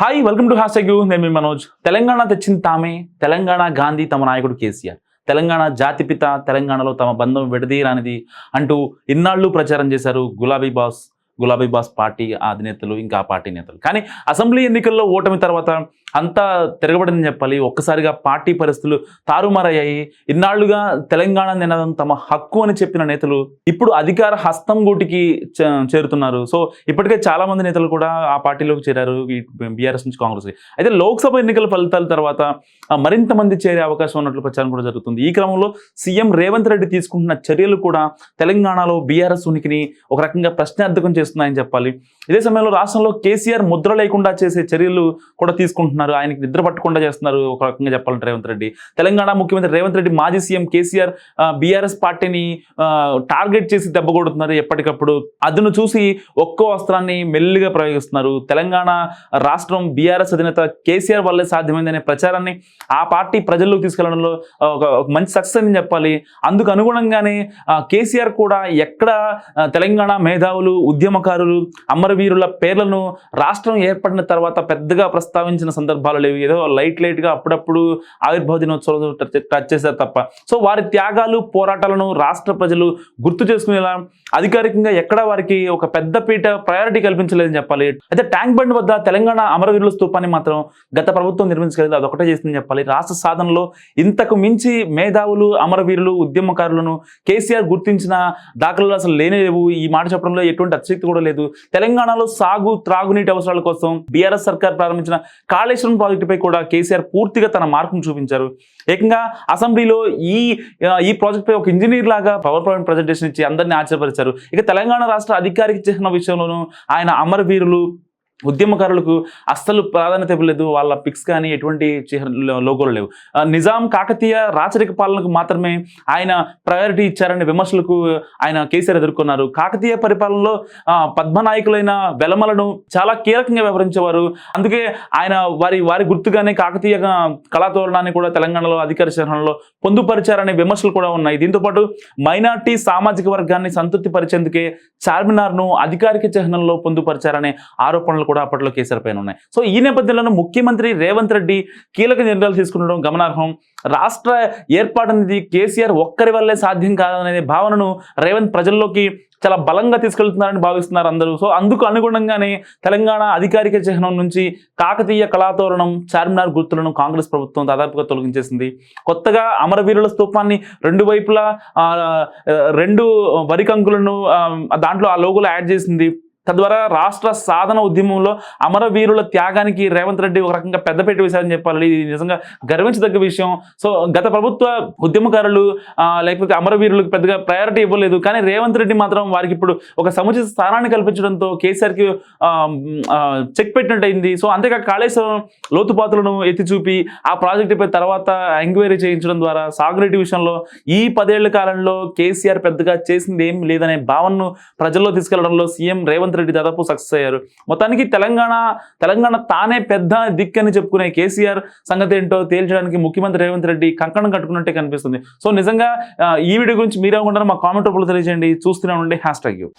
Hi welcome to hash U నేను మీ మనోజ్. తెలంగాణ తెచ్చింది తామే తెలంగాణ గాంధీ తమ నాయకుడు కేసీఆర్. తెలంగాణ జాతిపిత తెలంగాణలో తమ బంధం విడదీరానిది అంటూ ఇన్నాళ్ళు ప్రచారం చేశారు గులాబీ బాస్ గులాబీ బాస్ పార్టీ అధినేతలు ఇంకా ఆ పార్టీ నేతలు. కానీ అసెంబ్లీ ఎన్నికల్లో ఓటమి తర్వాత అంతా తిరగబడిందని చెప్పాలి. ఒక్కసారిగా పార్టీ పరిస్థితులు తారుమారయ్యాయి. ఇన్నాళ్ళుగా తెలంగాణ నినాదం తమ హక్కు అని చెప్పిన నేతలు ఇప్పుడు అధికార హస్తం గూటికి చే- చేరుతున్నారు. సో ఇప్పటికే చాలా మంది నేతలు కూడా ఆ పార్టీలోకి చేరారు బీఆర్ఎస్ నుంచి కాంగ్రెస్ అయితే లోక్సభ ఎన్నికల ఫలితాల తర్వాత మరింత మంది చేరే అవకాశం ఉన్నట్లు ప్రచారం కూడా జరుగుతుంది. ఈ క్రమంలో సీఎం రేవంత్ రెడ్డి తీసుకుంటున్న చర్యలు కూడా తెలంగాణలో బీఆర్ఎస్ ఉనికిని ఒక రకంగా ప్రశ్నార్థకం చేస్తున్నాయని చెప్పాలి. ఇదే సమయంలో రాష్ట్రంలో కేసీఆర్ ముద్ర లేకుండా చేసే చర్యలు కూడా తీసుకుంటున్నారు. ఆయనకి నిద్ర పట్టకుండా చేస్తున్నారు ఒక రకంగా చెప్పాలంటే రేవంత్ రెడ్డి. తెలంగాణ ముఖ్యమంత్రి రేవంత్ రెడ్డి మాజీ సీఎం కేసీఆర్ బీఆర్ఎస్ పార్టీని టార్గెట్ చేసి దెబ్బ కొడుతున్నారు ఎప్పటికప్పుడు. అదును చూసి ఒక్కో వస్త్రాన్ని మెల్లిగా ప్రయోగిస్తున్నారు. తెలంగాణ రాష్ట్రం బీఆర్ఎస్ అధినేత కేసీఆర్ వల్లే సాధ్యమైందనే ప్రచారాన్ని ఆ పార్టీ ప్రజల్లోకి తీసుకెళ్ళడంలో ఒక మంచి సక్సెస్ అని చెప్పాలి. అందుకు అనుగుణంగానే కేసీఆర్ కూడా ఎక్కడ తెలంగాణ మేధావులు ఉద్యమకారులు అమరవీరుల పేర్లను రాష్ట్రం ఏర్పడిన తర్వాత పెద్దగా ప్రస్తావించిన సందర్భాలు లేవు. ఏదో లైట్ లైట్గా అప్పుడప్పుడు ఆవిర్భావ దినోత్సవం టచ్ చేశారు తప్ప. సో వారి త్యాగాలు పోరాటాలను రాష్ట్ర ప్రజలు గుర్తు చేసుకునేలా అధికారికంగా ఎక్కడ వారికి ఒక పెద్ద పీట ప్రయారిటీ కల్పించలేదని చెప్పాలి. అయితే ట్యాంక్ బండ్ వద్ద తెలంగాణ అమరవీరుల స్థూపాన్ని మాత్రం గత ప్రభుత్వం నిర్మించగలిగింది. అదొకటే చేసిందని చెప్పాలి. రాష్ట్ర సాధనలో ఇంతకు మించి మేధావులు అమరవీరులు ఉద్యమకారులను కేసీఆర్ గుర్తించిన దాఖలు అసలు లేనే లేవు. ఈ మాట చెప్పడంలో ఎటువంటి అతిశక్తి కూడా లేదు. తెలంగాణలో సాగు త్రాగునీటి అవసరాల కోసం బీఆర్ఎస్ సర్కార్ ప్రారంభించిన కాళేశ్వర ప్రాజెక్టుపై కూడా కేసీఆర్ పూర్తిగా తన మార్పును చూపించారు. ఏకంగా అసెంబ్లీలో ఈ ఈ ప్రాజెక్టుపై ఒక ఇంజనీర్ లాగా పవర్ పాయింట్ ప్రజెంటేషన్ ఇచ్చి అందరినీ ఆశ్చర్యపరిచారు. ఇక తెలంగాణ రాష్ట్ర అధికారిక చిహ్న విషయంలోనూ ఆయన అమరవీరులు ఉద్యమకారులకు అస్సలు ప్రాధాన్యత ఇవ్వలేదు. వాళ్ళ పిక్స్ కానీ ఎటువంటి లోగోలు లేవు. నిజాం కాకతీయ రాచరిక పాలనకు మాత్రమే ఆయన ప్రయారిటీ ఇచ్చారనే విమర్శలకు ఆయన కేసీఆర్ ఎదుర్కొన్నారు. కాకతీయ పరిపాలనలో పద్మనాయకులైన వెలమలను చాలా కీలకంగా వ్యవహరించేవారు అందుకే ఆయన వారి వారి గుర్తుగానే కాకతీయ కళాతోరణాన్ని కూడా తెలంగాణలో అధికార చిహ్నంలో పొందుపరిచారనే విమర్శలు కూడా ఉన్నాయి. దీంతోపాటు మైనార్టీ సామాజిక వర్గాన్ని సంతృప్తి పరిచేందుకే చార్మినార్ను అధికారిక చిహ్నంలో పొందుపరిచారనే ఆరోపణలు కూడా అప్పట్లో కేసీఆర్ పైన ఉన్నాయి. సో ఈ నేపథ్యంలో ముఖ్యమంత్రి రేవంత్ రెడ్డి కీలక నిర్ణయాలు తీసుకుంటడం గమనార్హం. రాష్ట్ర ఏర్పాటు అనేది కేసీఆర్ ఒక్కరి వల్లే సాధ్యం కాదనే భావనను రేవంత్ ప్రజల్లోకి చాలా బలంగా తీసుకెళ్తున్నారని భావిస్తున్నారు అందరూ. సో అందుకు అనుగుణంగానే తెలంగాణ అధికారిక చిహ్నం నుంచి కాకతీయ కళాతోరణం చార్మినార్ గుర్తులను కాంగ్రెస్ ప్రభుత్వం దాదాపుగా తొలగించేసింది. కొత్తగా అమరవీరుల స్తూపాన్ని రెండు వైపులా రెండు వరికంకులను దాంట్లో ఆ లోగులు యాడ్ చేసింది. తద్వారా రాష్ట్ర సాధన ఉద్యమంలో అమరవీరుల త్యాగానికి రేవంత్ రెడ్డి ఒక రకంగా పెద్దపేట వేశారని చెప్పాలి ఇది నిజంగా గర్వించదగ్గ విషయం. సో గత ప్రభుత్వ ఉద్యమకారులు లేకపోతే అమరవీరులకు పెద్దగా ప్రయారిటీ ఇవ్వలేదు. కానీ రేవంత్ రెడ్డి మాత్రం వారికి ఇప్పుడు ఒక సముచిత స్థానాన్ని కల్పించడంతో కేసీఆర్కి చెక్ పెట్టినట్టు అయింది సో అంతేకాక కాళేశ్వరం లోతుపాతులను ఎత్తి చూపి ఆ ప్రాజెక్టుపై తర్వాత ఎంక్వైరీ చేయించడం ద్వారా సాగునీటి విషయంలో ఈ పదేళ్ళ కాలంలో కేసీఆర్ పెద్దగా చేసింది ఏం లేదనే భావనను ప్రజల్లో తీసుకెళ్ళడంలో సీఎం రేవంత్ రెడ్డి దాదాపు సక్సెస్ అయ్యారు. మొత్తానికి తెలంగాణ తెలంగాణ తానే పెద్ద దిక్కని చెప్పుకునే కేసీఆర్ సంగతి ఏంటో తేల్చడానికి ముఖ్యమంత్రి రేవంత్ రెడ్డి కంకణం కట్టుకున్నట్టే కనిపిస్తుంది. సో నిజంగా ఈ వీడియో గురించి మీరే మా కామెంట్ రూపంలో తెలియజేయండి. చూస్తూనే ఉండండి. Hash tag U.